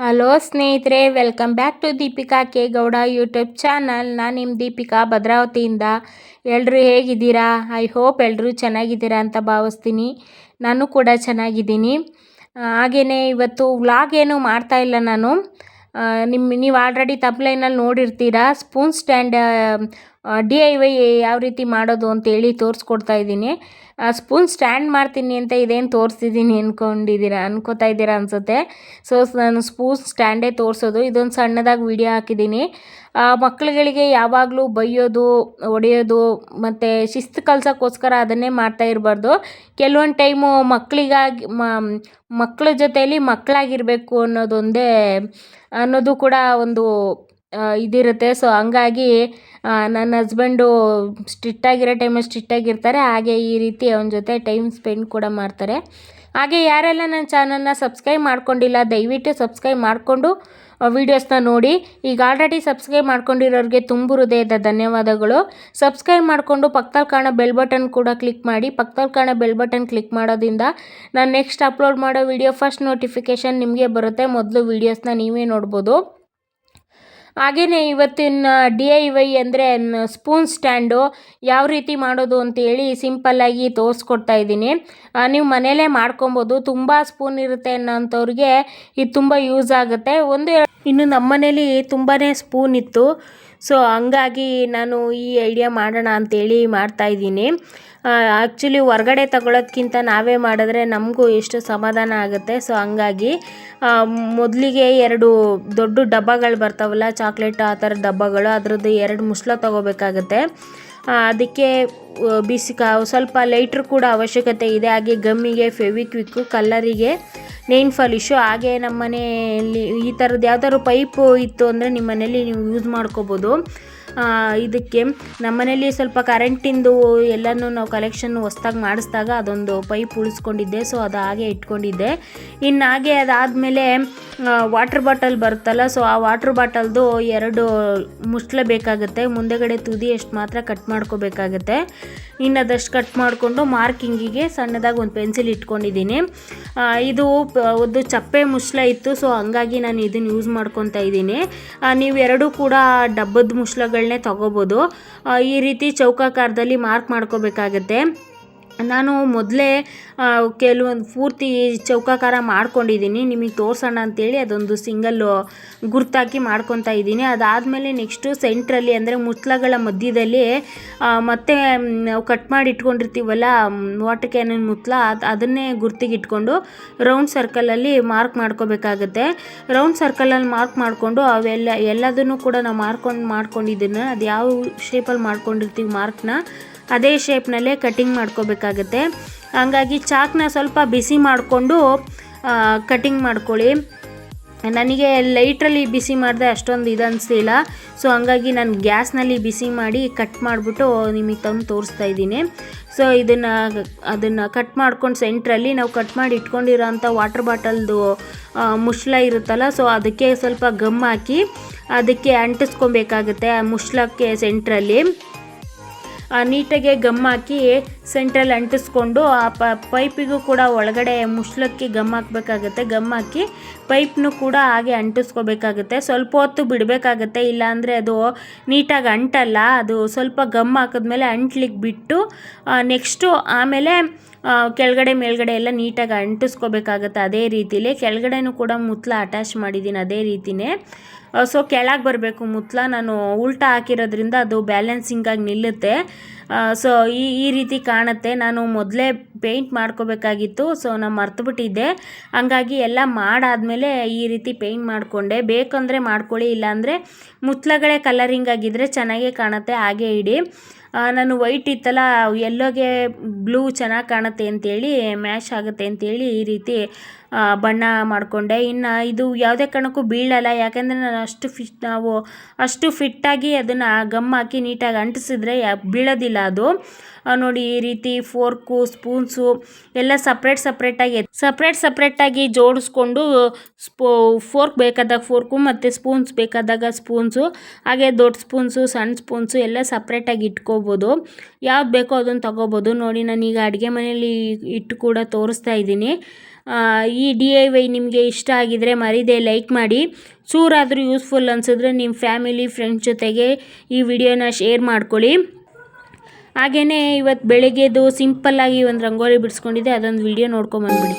Hello ಸ್ನೇಹಿತರೆ, welcome back to Deepika K Gowda YouTube channel. ನಾನು ನಿಮ್ಮ ದೀಪಿಕಾ ಭದ್ರಾವತಿಯಿಂದ. ಎಲ್ಲರೂ ಹೇಗಿದ್ದೀರಾ? ಐ ಹೋಪ್ ಎಲ್ಲರೂ ಚೆನ್ನಾಗಿದ್ದೀರಾ ಅಂತ ಭಾವಿಸ್ತೀನಿ. ನಾನು ಕೂಡ ಚೆನ್ನಾಗಿದ್ದೀನಿ. ಹಾಗೆಯೇ ಇವತ್ತು ವ್ಲಾಗ್ ಏನು ಮಾಡ್ತಾ ಇಲ್ಲ ನಾನು. ನಿಮ್ಮ ನೀವು ಆಲ್ರೆಡಿ ತಪ್ಲೈನಲ್ಲಿ ನೋಡಿರ್ತೀರಾ. Spoon stand D I Y ಯಾವ ರೀತಿ ಮಾಡೋದು ಅಂತೇಳಿ ತೋರಿಸ್ಕೊಡ್ತಾ ಇದ್ದೀನಿ. ಸ್ಪೂನ್ ಸ್ಟ್ಯಾಂಡ್ ಮಾಡ್ತೀನಿ ಅಂತ ಇದೇನು ತೋರಿಸ್ತಿದ್ದೀನಿ ಅಂದ್ಕೊಂಡಿದ್ದೀರಾ ಅನ್ಕೋತಾ ಇದ್ದೀರಾ ಅನಿಸುತ್ತೆ. ಸೊ ನಾನು ಸ್ಪೂನ್ ಸ್ಟ್ಯಾಂಡೇ ತೋರಿಸೋದು. ಇದೊಂದು ಸಣ್ಣದಾಗಿ ವಿಡಿಯೋ ಹಾಕಿದ್ದೀನಿ. ಮಕ್ಕಳುಗಳಿಗೆ ಯಾವಾಗಲೂ ಬೈಯೋದು ಒಡೆಯೋದು ಮತ್ತು ಶಿಸ್ತು ಕಲ್ಸೋಕ್ಕೋಸ್ಕರ ಅದನ್ನೇ ಮಾಡ್ತಾ ಇರಬಾರ್ದು. ಕೆಲವೊಂದು ಟೈಮು ಮಕ್ಕಳಿಗಾಗಿ ಮಕ್ಕಳ ಜೊತೆಯಲ್ಲಿ ಮಕ್ಕಳಾಗಿರಬೇಕು ಅನ್ನೋದೊಂದೇ, ಅನ್ನೋದು ಕೂಡ ಒಂದು ಇದಿರುತ್ತೆ. ಸೊ ಹಂಗಾಗಿ ನನ್ನ ಹಸ್ಬೆಂಡು ಸ್ಟ್ರಿಕ್ಟಾಗಿರೋ ಟೈಮಲ್ಲಿ ಸ್ಟ್ರಿಕ್ಟಾಗಿರ್ತಾರೆ ಹಾಗೆ ಈ ರೀತಿ ಅವನ ಜೊತೆ ಟೈಮ್ ಸ್ಪೆಂಡ್ ಕೂಡ ಮಾಡ್ತಾರೆ. ಹಾಗೆ ಯಾರೆಲ್ಲ ನನ್ನ ಚಾನಲ್ನ ಸಬ್ಸ್ಕ್ರೈಬ್ ಮಾಡ್ಕೊಂಡಿಲ್ಲ, ದಯವಿಟ್ಟು ಸಬ್ಸ್ಕ್ರೈಬ್ ಮಾಡಿಕೊಂಡು ವೀಡಿಯೋಸ್ನ ನೋಡಿ. ಈಗ ಆಲ್ರೆಡಿ ಸಬ್ಸ್ಕ್ರೈಬ್ ಮಾಡ್ಕೊಂಡಿರೋರಿಗೆ ತುಂಬ ಹೃದಯದ ಧನ್ಯವಾದಗಳು. ಸಬ್ಸ್ಕ್ರೈಬ್ ಮಾಡಿಕೊಂಡು ಪಕ್ಕದಲ್ಲಿ ಕಾಣೋ ಬೆಲ್ ಬಟನ್ ಕೂಡ ಕ್ಲಿಕ್ ಮಾಡಿ. ಪಕ್ಕದಲ್ಲಿ ಕಾಣೋ ಬೆಲ್ ಬಟನ್ ಕ್ಲಿಕ್ ಮಾಡೋದ್ರಿಂದ ನಾನು ನೆಕ್ಸ್ಟ್ ಅಪ್ಲೋಡ್ ಮಾಡೋ ವೀಡಿಯೋ ಫಸ್ಟ್ ನೋಟಿಫಿಕೇಷನ್ ನಿಮಗೆ ಬರುತ್ತೆ. ಮೊದಲು ವೀಡಿಯೋಸ್ನ ನೀವೇ ನೋಡ್ಬೋದು. ಹಾಗೆಯೇ ಇವತ್ತಿನ ಡಿ ಐ ವೈ ಅಂದರೆ ಸ್ಪೂನ್ ಸ್ಟ್ಯಾಂಡು ಯಾವ ರೀತಿ ಮಾಡೋದು ಅಂತೇಳಿ ಸಿಂಪಲ್ಲಾಗಿ ತೋರಿಸ್ಕೊಡ್ತಾ ಇದ್ದೀನಿ. ನೀವು ಮನೆಯಲ್ಲೇ ಮಾಡ್ಕೊಬೋದು. ತುಂಬ ಸ್ಪೂನ್ ಇರುತ್ತೆ ಅನ್ನೋಂಥವ್ರಿಗೆ ಇದು ತುಂಬ ಯೂಸ್ ಆಗುತ್ತೆ. ಒಂದು ಇನ್ನು ನಮ್ಮ ಮನೇಲಿ ತುಂಬಾ ಸ್ಪೂನ್ ಇತ್ತು. ಸೊ ಹಂಗಾಗಿ ನಾನು ಈ ಐಡಿಯಾ ಮಾಡೋಣ ಅಂತೇಳಿ ಮಾಡ್ತಾಯಿದ್ದೀನಿ ಆ್ಯಕ್ಚುಲಿ ಹೊರ್ಗಡೆ ತಗೊಳ್ಳೋದ್ಕಿಂತ ನಾವೇ ಮಾಡಿದ್ರೆ ನಮಗೂ ಎಷ್ಟು ಸಮಾಧಾನ ಆಗುತ್ತೆ. ಸೊ ಹಂಗಾಗಿ ಮೊದಲಿಗೆ ಎರಡು ದೊಡ್ಡ ಡಬ್ಬಗಳು ಬರ್ತಾವಲ್ಲ ಚಾಕ್ಲೇಟ್ ಆ ಥರ ಡಬ್ಬಗಳು, ಅದರದ್ದು ಎರಡು ಮುಸ್ಲ ತೊಗೋಬೇಕಾಗತ್ತೆ. ಅದಕ್ಕೆ ಬಿಸಿ ಕಾ ಸ್ವಲ್ಪ ಲೈಟ್ರ್ ಕೂಡ ಅವಶ್ಯಕತೆ ಇದೆ. ಹಾಗೆ ಗಮ್ಮಿಗೆ, ಫೆವಿಕ್ವಿಕ್ಕು, ಕಲ್ಲರಿಗೆ ನೈನ್ ಫಾಲಿಶು ಹಾಗೆ ನಮ್ಮ ಮನೆಯಲ್ಲಿ ಈ ಥರದ್ದು ಯಾವ್ದಾದ್ರು ಪೈಪು ಇತ್ತು ಅಂದರೆ ನಿಮ್ಮ ಮನೇಲಿ ನೀವು ಯೂಸ್ ಮಾಡ್ಕೋಬೋದು. ಇದಕ್ಕೆ ನಮ್ಮ ಮನೇಲಿ ಸ್ವಲ್ಪ ಕರೆಂಟಿಂದು ಎಲ್ಲನೂ ನಾವು ಕಲೆಕ್ಷನ್ ಹೊಸ್ದಾಗಿ ಮಾಡಿಸ್ದಾಗ ಅದೊಂದು ಪೈಪ್ ಉಳಿಸ್ಕೊಂಡಿದ್ದೆ ಸೊ ಅದು ಹಾಗೆ ಇಟ್ಕೊಂಡಿದ್ದೆ. ಇನ್ನು ಹಾಗೆ ಅದಾದಮೇಲೆ ವಾಟ್ರ್ ಬಾಟಲ್ ಬರುತ್ತಲ್ಲ ಸೊ ಆ ವಾಟ್ರ್ ಬಾಟಲ್ದು ಎರಡು ಮುಚ್ಚಲೆ ಬೇಕಾಗುತ್ತೆ. ಮುಂದೆಗಡೆ ತುದಿ ಎಷ್ಟು ಮಾತ್ರ ಕಟ್ ಮಾಡ್ಕೋಬೇಕಾಗತ್ತೆ. ಇನ್ನು ಅದಷ್ಟು ಕಟ್ ಮಾಡಿಕೊಂಡು ಮಾರ್ಕಿಂಗಿಗೆ ಸಣ್ಣದಾಗಿ ಒಂದು ಪೆನ್ಸಿಲ್ ಇಟ್ಕೊಂಡಿದ್ದೀನಿ. ಇದು ಒಂದು ಚಪ್ಪೆ ಮುಚ್ಚಲ ಇತ್ತು ಸೊ ಹಂಗಾಗಿ ನಾನು ಇದನ್ನು ಯೂಸ್ ಮಾಡ್ಕೊತಾ ಇದ್ದೀನಿ. ನೀವು ಎರಡೂ ಕೂಡ ಡಬ್ಬದ ಮುಚ್ಚಳಗಳನ್ನೇ ತೊಗೋಬೋದು. ಈ ರೀತಿ ಚೌಕಾಕಾರದಲ್ಲಿ ಮಾರ್ಕ್ ಮಾಡ್ಕೋಬೇಕಾಗತ್ತೆ. ನಾನು ಮೊದಲೇ ಕೆಲವೊಂದು ಪೂರ್ತಿ ಚೌಕಾಕಾರ ಮಾಡ್ಕೊಂಡಿದ್ದೀನಿ ನಿಮಗೆ ತೋರಿಸೋಣ ಅಂತೇಳಿ ಅದೊಂದು ಸಿಂಗಲ್ಲು ಗುರ್ತಾಕಿ ಮಾಡ್ಕೊತಾ ಇದ್ದೀನಿ ಅದಾದಮೇಲೆ ನೆಕ್ಸ್ಟು ಸೆಂಟ್ರಲ್ಲಿ ಅಂದರೆ ಮುತ್ಲಗಳ ಮಧ್ಯದಲ್ಲಿ ಮತ್ತೆ ನಾವು ಕಟ್ ಮಾಡಿ ಇಟ್ಕೊಂಡಿರ್ತೀವಲ್ಲ ವಾಟರ್ ಕ್ಯಾನನ್ ಮುತ್ಲ, ಅದು, ಅದನ್ನೇ ಗುರ್ತಿಗೆ ಇಟ್ಕೊಂಡು ರೌಂಡ್ ಸರ್ಕಲಲ್ಲಿ ಮಾರ್ಕ್ ಮಾಡ್ಕೋಬೇಕಾಗತ್ತೆ. ರೌಂಡ್ ಸರ್ಕಲಲ್ಲಿ ಮಾರ್ಕ್ ಮಾಡಿಕೊಂಡು ಅವೆಲ್ಲ, ಎಲ್ಲದನ್ನು ಕೂಡ ನಾವು ಮಾರ್ಕೊಂಡು, ಮಾಡ್ಕೊಂಡಿದ್ದನ್ನು, ಅದು ಯಾವ ಶೇಪಲ್ಲಿ ಮಾಡ್ಕೊಂಡಿರ್ತೀವಿ ಮಾರ್ಕ್ನ ಅದೇ ಶೇಪ್ನಲ್ಲೇ ಕಟಿಂಗ್ ಮಾಡ್ಕೋಬೇಕಾಗತ್ತೆ. ಹಂಗಾಗಿ ಚಾಕ್ನ ಸ್ವಲ್ಪ ಬಿಸಿ ಮಾಡಿಕೊಂಡು ಕಟಿಂಗ್ ಮಾಡ್ಕೊಳ್ಳಿ. ನನಗೆ ಲೈಟ್ರಲ್ಲಿ ಬಿಸಿ ಮಾಡಿದೆ ಅಷ್ಟೊಂದು ಇದು ಅನಿಸ್ಲಿಲ್ಲ ಸೊ ಹಂಗಾಗಿ ನಾನು ಗ್ಯಾಸ್ನಲ್ಲಿ ಬಿಸಿ ಮಾಡಿ ಕಟ್ ಮಾಡಿಬಿಟ್ಟು ನಿಮಗೆ ತಂದು ತೋರಿಸ್ತಾ ಇದ್ದೀನಿ. ಸೊ ಇದನ್ನು, ಅದನ್ನು ಕಟ್ ಮಾಡ್ಕೊಂಡು ಸೆಂಟ್ರಲ್ಲಿ ನಾವು ಕಟ್ ಮಾಡಿ ಇಟ್ಕೊಂಡಿರೋ ಅಂಥ ವಾಟರ್ ಬಾಟಲ್ದು ಮುಷ್ಲ ಇರುತ್ತಲ್ಲ ಸೊ ಅದಕ್ಕೆ ಸ್ವಲ್ಪ ಗಮ್ ಹಾಕಿ, ಅದಕ್ಕೆ ಅಂಟಿಸ್ಕೊಬೇಕಾಗುತ್ತೆ ಆ ಮುಷ್ಲಕ್ಕೆ ಸೆಂಟ್ರಲ್ಲಿ ನೀಟಾಗೆ ಗಮ್ ಹಾಕಿ ಸೆಂಟ್ರಲ್ಲಿ ಅಂಟಿಸ್ಕೊಂಡು ಆ ಪೈಪಿಗೂ ಕೂಡ ಒಳಗಡೆ ಮುಚ್ಚಳಕ್ಕೆ ಗಮ್ ಹಾಕ್ಬೇಕಾಗತ್ತೆ. ಗಮ್ ಹಾಕಿ ಪೈಪ್ನು ಕೂಡ ಹಾಗೆ ಅಂಟಿಸ್ಕೋಬೇಕಾಗುತ್ತೆ. ಸ್ವಲ್ಪ ಹೊತ್ತು ಬಿಡಬೇಕಾಗತ್ತೆ. ಇಲ್ಲಾಂದರೆ ಅದು ನೀಟಾಗಿ ಅಂಟಲ್ಲ. ಅದು ಸ್ವಲ್ಪ ಗಮ್ ಹಾಕಿದ್ಮೇಲೆ ಅಂಟ್ಲಿಕ್ಕೆ ಬಿಟ್ಟು ನೆಕ್ಸ್ಟು ಆಮೇಲೆ ಕೆಳಗಡೆ ಮೇಲ್ಗಡೆ ಎಲ್ಲ ನೀಟಾಗಿ ಅಂಟಿಸ್ಕೋಬೇಕಾಗತ್ತೆ ಅದೇ ರೀತಿಲಿ. ಕೆಳಗಡೆನೂ ಕೂಡ ಮುತ್ಲ ಅಟ್ಯಾಚ್ ಮಾಡಿದ್ದೀನಿ ಅದೇ ರೀತಿಯೇ ಸೊ ಕೆಳಗೆ ಬರಬೇಕು ಮುತ್ಲ. ನಾನು ಉಲ್ಟಾ ಹಾಕಿರೋದ್ರಿಂದ ಅದು ಬ್ಯಾಲೆನ್ಸಿಂಗಾಗಿ ನಿಲ್ಲುತ್ತೆ. ಸೊ ಈ ಈ ರೀತಿ ಕಾಣುತ್ತೆ. ನಾನು ಮೊದಲೇ ಪೇಂಟ್ ಮಾಡ್ಕೋಬೇಕಾಗಿತ್ತು ಸೊ ನಾನು ಮರ್ತುಬಿಟ್ಟಿದ್ದೆ. ಹಂಗಾಗಿ ಎಲ್ಲ ಮಾಡಾದಮೇಲೆ ಈ ರೀತಿ ಪೇಂಟ್ ಮಾಡಿಕೊಂಡೆ. ಬೇಕಂದರೆ ಮಾಡ್ಕೊಳ್ಳಿ, ಇಲ್ಲಾಂದರೆ ಮುತ್ಲಗಳೇ ಕಲರಿಂಗ್ ಆಗಿದ್ದರೆ ಚೆನ್ನಾಗೇ ಕಾಣುತ್ತೆ, ಹಾಗೆ ಇಡಿ. ನಾನು ವೈಟ್ ಇತ್ತಲ್ಲ ಎಲ್ಲೋಗೆ ಬ್ಲೂ ಚೆನ್ನಾಗಿ ಕಾಣುತ್ತೆ ಅಂತೇಳಿ, ಮ್ಯಾಶ್ ಆಗುತ್ತೆ ಅಂತೇಳಿ ಈ ರೀತಿ ಬಣ್ಣ ಮಾಡಿಕೊಂಡೆ. ಇನ್ನು ಇದು ಯಾವುದೇ ಕಾರಣಕ್ಕೂ ಬೀಳಲ್ಲ. ಯಾಕೆಂದರೆ ನಾನು ಅಷ್ಟು ಫಿಟ್ ನಾವು ಅಷ್ಟು ಫಿಟ್ಟಾಗಿ ಅದನ್ನು ಗಮ್ ಹಾಕಿ ನೀಟಾಗಿ ಅಂಟಿಸಿದ್ರೆ ಬೀಳೋದಿಲ್ಲ ಅದು. ನೋಡಿ ಈ ರೀತಿ ಫೋರ್ಕು ಸ್ಪೂನ್ಸು ಎಲ್ಲ ಸಪ್ರೇಟ್ ಸಪ್ರೇಟಾಗಿ ಸಪ್ರೇಟ್ ಸಪ್ರೇಟಾಗಿ ಜೋಡಿಸ್ಕೊಂಡು ಸ್ಪೋ ಫೋರ್ಕ್ ಬೇಕಾದಾಗ ಫೋರ್ಕು ಮತ್ತು ಸ್ಪೂನ್ಸ್ ಬೇಕಾದಾಗ ಸ್ಪೂನ್ಸು ಹಾಗೆ ದೊಡ್ಡ ಸ್ಪೂನ್ಸು ಸಣ್ಣ ಸ್ಪೂನ್ಸು ಎಲ್ಲ ಸಪ್ರೇಟಾಗಿ ಇಟ್ಕೋಬೋದು. ಯಾವ್ದು ಬೇಕೋ ಅದನ್ನು ತಗೋಬೋದು. ನೋಡಿ ನಾನೀಗ ಅಡುಗೆ ಮನೆಯಲ್ಲಿ ಇಟ್ಟು ಕೂಡ ತೋರಿಸ್ತಾ ಇದ್ದೀನಿ. ಈ ಡಿ ಐ ವೈ ನಿಮಗೆ ಇಷ್ಟ ಆಗಿದರೆ ಮರಿದೆ ಲೈಕ್ ಮಾಡಿ. ಚೂರಾದರೂ ಯೂಸ್ಫುಲ್ ಅನಿಸಿದ್ರೆ ನಿಮ್ಮ ಫ್ಯಾಮಿಲಿ, ಫ್ರೆಂಡ್ಸ್ ಜೊತೆಗೆ ಈ ವಿಡಿಯೋನ ಶೇರ್ ಮಾಡ್ಕೊಳ್ಳಿ. ಹಾಗೆಯೇ ಇವತ್ತು ಬೆಳಗ್ಗೆದು ಸಿಂಪಲ್ಲಾಗಿ ಒಂದು ರಂಗೋಲಿ ಬಿಡಿಸ್ಕೊಂಡಿದ್ದೆ, ಅದೊಂದು ವಿಡಿಯೋ ನೋಡ್ಕೊಂಬಂದ್ಬಿಡಿ